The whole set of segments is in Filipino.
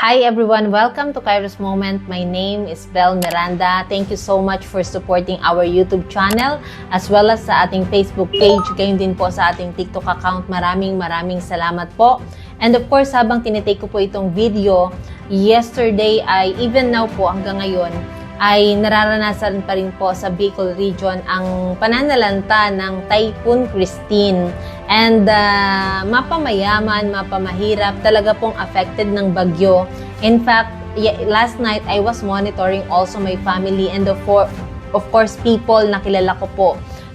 Hi everyone, welcome to Kairos Moment. My name is Bel Miranda. Thank you so much for supporting our YouTube channel as well as sa ating Facebook page. Gayon din po sa ating TikTok account. Maraming maraming salamat po. And of course, habang tinitake ko po itong video, yesterday ay even now po hanggang ngayon, ay nararanasan pa rin po sa Bicol region ang pananalanta ng Typhoon Christine. And uh, mapamayaman, mapamahirap, talaga pong affected ng bagyo. In fact, last night I was monitoring also my family and of, of course people na kilala ko po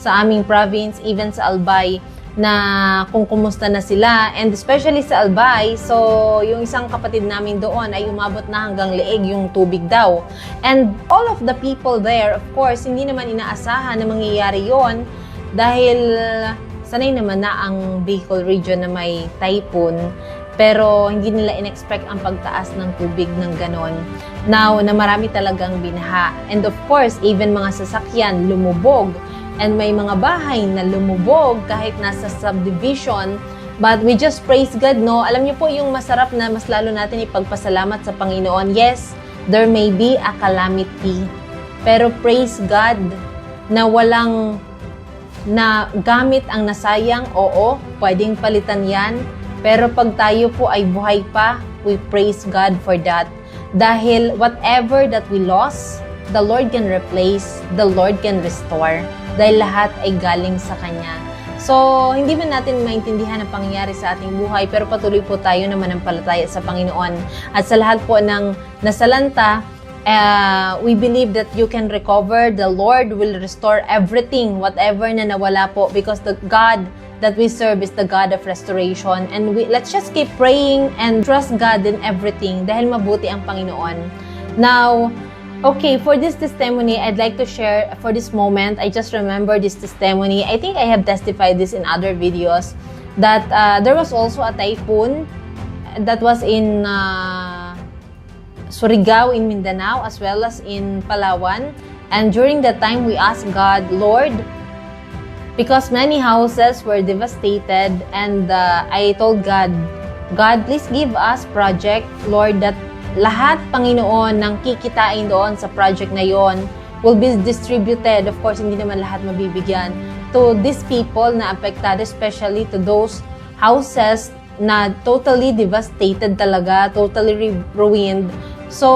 sa aming province, even sa Albay, na kung kumusta na sila. And especially sa Albay, so yung isang kapatid namin doon ay umabot na hanggang leeg yung tubig daw. And all of the people there, of course, hindi naman inaasahan na mangyayari yon dahil sanay naman na ang Bicol region na may typhoon pero hindi nila in-expect ang pagtaas ng tubig ng ganon. Now, na marami talagang binaha. And of course, even mga sasakyan lumubog and may mga bahay na lumubog kahit nasa subdivision. But we just praise God, no? Alam niyo po yung masarap na mas lalo natin ipagpasalamat sa Panginoon. Yes, there may be a calamity. Pero praise God na walang na gamit ang nasayang, oo, pwedeng palitan yan. Pero pag tayo po ay buhay pa, we praise God for that. Dahil whatever that we lost, the Lord can replace, the Lord can restore. Dahil lahat ay galing sa Kanya. So, hindi man natin maintindihan ang pangyayari sa ating buhay, pero patuloy po tayo na manampalataya sa Panginoon. At sa lahat po ng nasalanta, uh, we believe that you can recover. The Lord will restore everything, whatever na nawala po, because the God that we serve is the God of restoration. And we, let's just keep praying and trust God in everything dahil mabuti ang Panginoon. Now, okay, for this testimony, I'd like to share for this moment. I just remember this testimony. I think I have testified this in other videos that uh, there was also a typhoon that was in uh, Surigao in Mindanao as well as in Palawan. And during that time, we asked God, Lord, because many houses were devastated, and uh, I told God, God, please give us project, Lord, that lahat, Panginoon, ng kikitain doon sa project na yon will be distributed. Of course, hindi naman lahat mabibigyan to these people na apektado, especially to those houses na totally devastated talaga, totally ruined. So,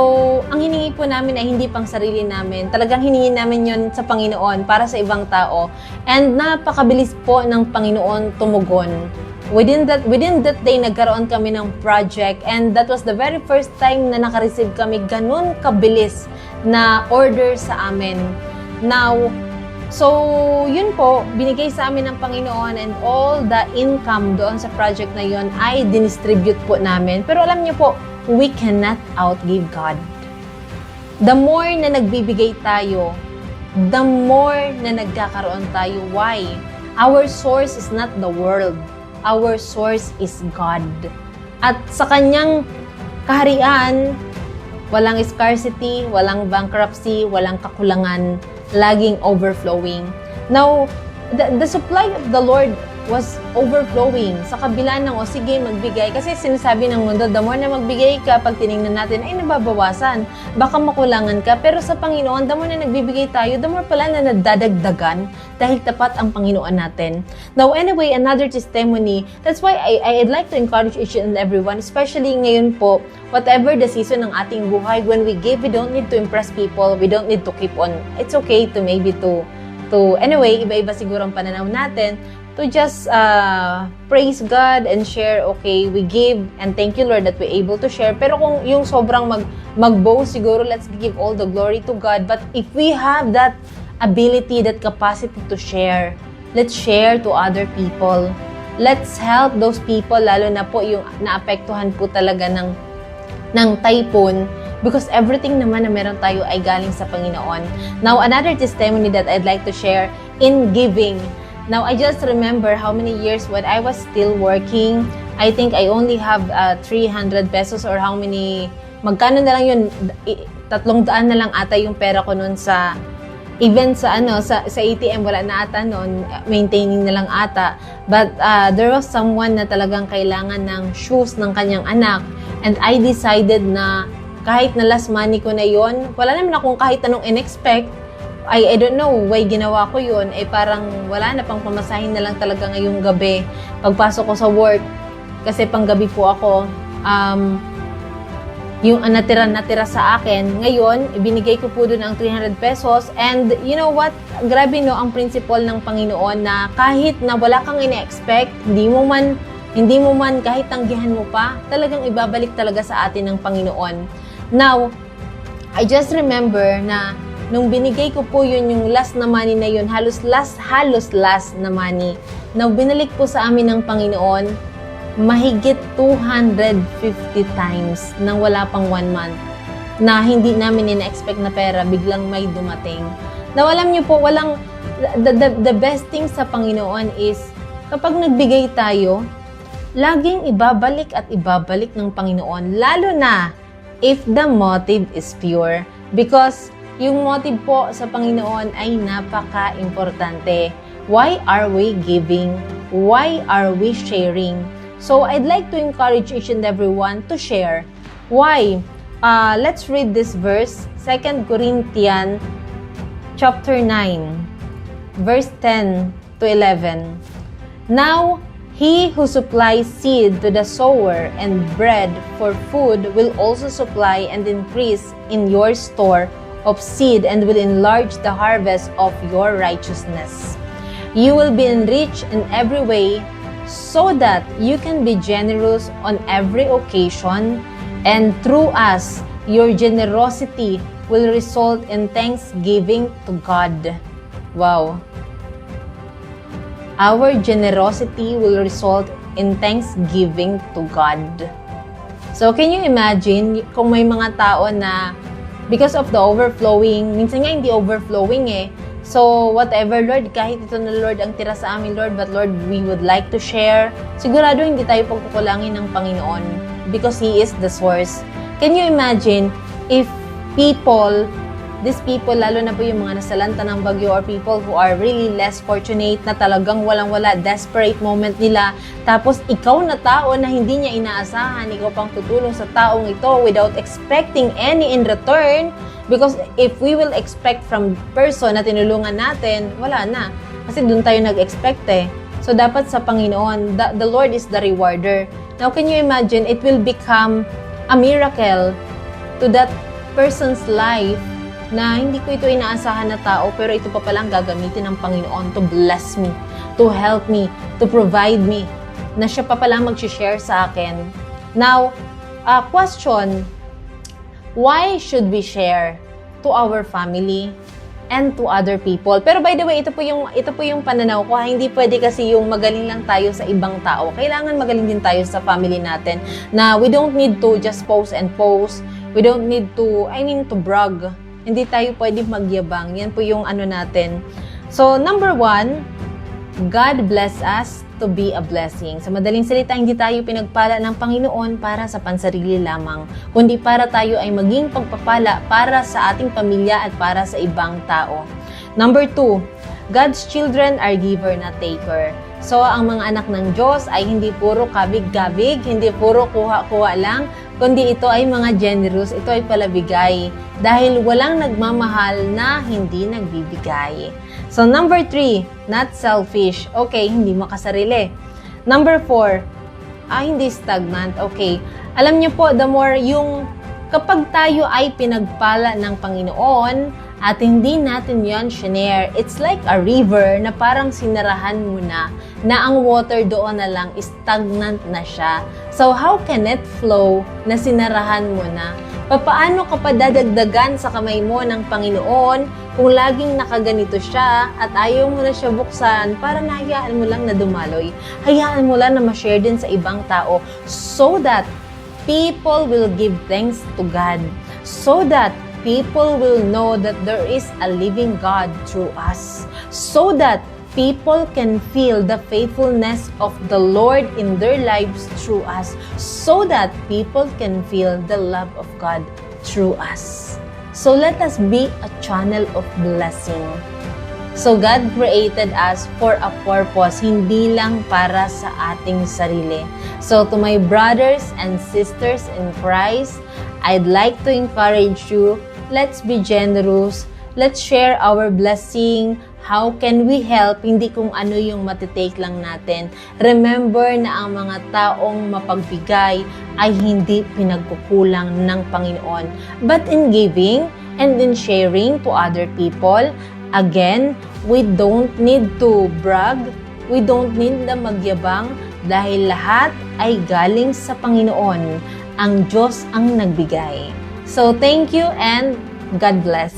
ang hiningi po namin ay hindi pang sarili namin. Talagang hiningi namin yon sa Panginoon para sa ibang tao. And napakabilis po ng Panginoon tumugon. Within that, within that day, nagkaroon kami ng project and that was the very first time na nakareceive kami ganun kabilis na order sa amin. Now, So, yun po, binigay sa amin ng Panginoon and all the income doon sa project na yun ay dinistribute po namin. Pero alam niyo po, we cannot outgive God. The more na nagbibigay tayo, the more na nagkakaroon tayo. Why? Our source is not the world. Our source is God. At sa kanyang kaharian, walang scarcity, walang bankruptcy, walang kakulangan, laging overflowing. Now, the, the supply of the Lord was overflowing sa kabila ng, o sige, magbigay. Kasi sinasabi ng mundo, the more na magbigay ka, pag tinignan natin, ay nababawasan. Baka makulangan ka. Pero sa Panginoon, the more na nagbibigay tayo, the more pala na nadadagdagan dahil tapat ang Panginoon natin. Now, anyway, another testimony. That's why I, I'd like to encourage each and everyone, especially ngayon po, whatever the season ng ating buhay, when we give, we don't need to impress people. We don't need to keep on. It's okay to maybe to to anyway, iba-iba siguro ang pananaw natin to just uh, praise God and share, okay, we give and thank you Lord that we're able to share. Pero kung yung sobrang mag, mag-boast, siguro let's give all the glory to God. But if we have that ability, that capacity to share, let's share to other people. Let's help those people, lalo na po yung naapektuhan po talaga ng, ng typhoon because everything naman na meron tayo ay galing sa Panginoon. Now, another testimony that I'd like to share in giving. Now, I just remember how many years when I was still working, I think I only have uh, 300 pesos or how many, magkano na lang yun, tatlong daan na lang ata yung pera ko nun sa even sa ano sa sa ATM wala na ata noon maintaining na lang ata. But uh, there was someone na talagang kailangan ng shoes ng kanyang anak. And I decided na kahit na last money ko na yon wala naman akong kahit anong in-expect I, I don't know why ginawa ko yun eh parang wala na pang pamasahin na lang talaga ngayong gabi pagpasok ko sa work kasi panggabi po ako um, yung natira-natira sa akin. Ngayon, ibinigay ko po doon ang 300 pesos. And you know what? Grabe no, ang principle ng Panginoon na kahit na wala kang ine-expect, hindi mo man hindi mo man kahit tanggihan mo pa, talagang ibabalik talaga sa atin ng Panginoon. Now, I just remember na nung binigay ko po yun yung last na money na yun, halos last, halos last na money, na binalik po sa amin ng Panginoon, mahigit 250 times nang wala pang one month na hindi namin ina-expect na pera, biglang may dumating. Na alam niyo po, walang, the, the, the best thing sa Panginoon is, kapag nagbigay tayo, laging ibabalik at ibabalik ng Panginoon, lalo na if the motive is pure. Because yung motive po sa Panginoon ay napaka-importante. Why are we giving? Why are we sharing? So I'd like to encourage each and everyone to share. Why? Uh, let's read this verse, 2 Corinthians chapter 9, verse 10 to 11. Now, he who supplies seed to the sower and bread for food will also supply and increase in your store of seed and will enlarge the harvest of your righteousness. You will be enriched in every way so that you can be generous on every occasion, and through us, your generosity will result in thanksgiving to God. Wow. Our generosity will result in thanksgiving to God. So, can you imagine kung may mga tao na because of the overflowing, minsan nga hindi overflowing eh, So, whatever, Lord, kahit ito na, Lord, ang tira sa amin, Lord, but Lord, we would like to share. Sigurado hindi tayo pagkukulangin ng Panginoon because He is the source. Can you imagine if people, these people, lalo na po yung mga nasalanta ng bagyo or people who are really less fortunate na talagang walang-wala, desperate moment nila, tapos ikaw na tao na hindi niya inaasahan, ikaw pang tutulong sa taong ito without expecting any in return, Because if we will expect from person na tinulungan natin, wala na. Kasi doon tayo nag-expect eh. So dapat sa Panginoon, the, the Lord is the rewarder. Now can you imagine, it will become a miracle to that person's life na hindi ko ito inaasahan na tao pero ito pa palang gagamitin ng Panginoon to bless me, to help me, to provide me, na siya pa palang mag-share sa akin. Now, uh, question, why should we share to our family and to other people. Pero by the way, ito po yung ito po yung pananaw ko. Hindi pwede kasi yung magaling lang tayo sa ibang tao. Kailangan magaling din tayo sa family natin. Na we don't need to just post and post. We don't need to I mean to brag. Hindi tayo pwede magyabang. Yan po yung ano natin. So, number one, God bless us to be a blessing. Sa madaling salita, hindi tayo pinagpala ng Panginoon para sa pansarili lamang, kundi para tayo ay maging pagpapala para sa ating pamilya at para sa ibang tao. Number two, God's children are giver, not taker. So, ang mga anak ng Diyos ay hindi puro kabig-gabig, hindi puro kuha-kuha lang, kundi ito ay mga generous, ito ay palabigay. Dahil walang nagmamahal na hindi nagbibigay. So, number three, not selfish. Okay, hindi makasarili. Number four, ah, hindi stagnant. Okay. Alam niyo po, the more yung kapag tayo ay pinagpala ng Panginoon at hindi natin yon shinare, it's like a river na parang sinarahan mo na, na ang water doon na lang, stagnant na siya. So, how can it flow na sinarahan mo na? Papaano ka pa dadagdagan sa kamay mo ng Panginoon kung laging nakaganito siya at ayaw mo na siya buksan para nahayaan mo lang na dumaloy? Hayaan mo lang na ma-share din sa ibang tao so that people will give thanks to God. So that people will know that there is a living God through us. So that people can feel the faithfulness of the Lord in their lives through us so that people can feel the love of God through us. So let us be a channel of blessing. So God created us for a purpose, hindi lang para sa ating sarili. So to my brothers and sisters in Christ, I'd like to encourage you, let's be generous, let's share our blessing, how can we help, hindi kung ano yung matitake lang natin. Remember na ang mga taong mapagbigay ay hindi pinagkukulang ng Panginoon. But in giving and in sharing to other people, Again, we don't need to brag, we don't need na magyabang dahil lahat ay galing sa Panginoon. Ang Diyos ang nagbigay. So thank you and God bless.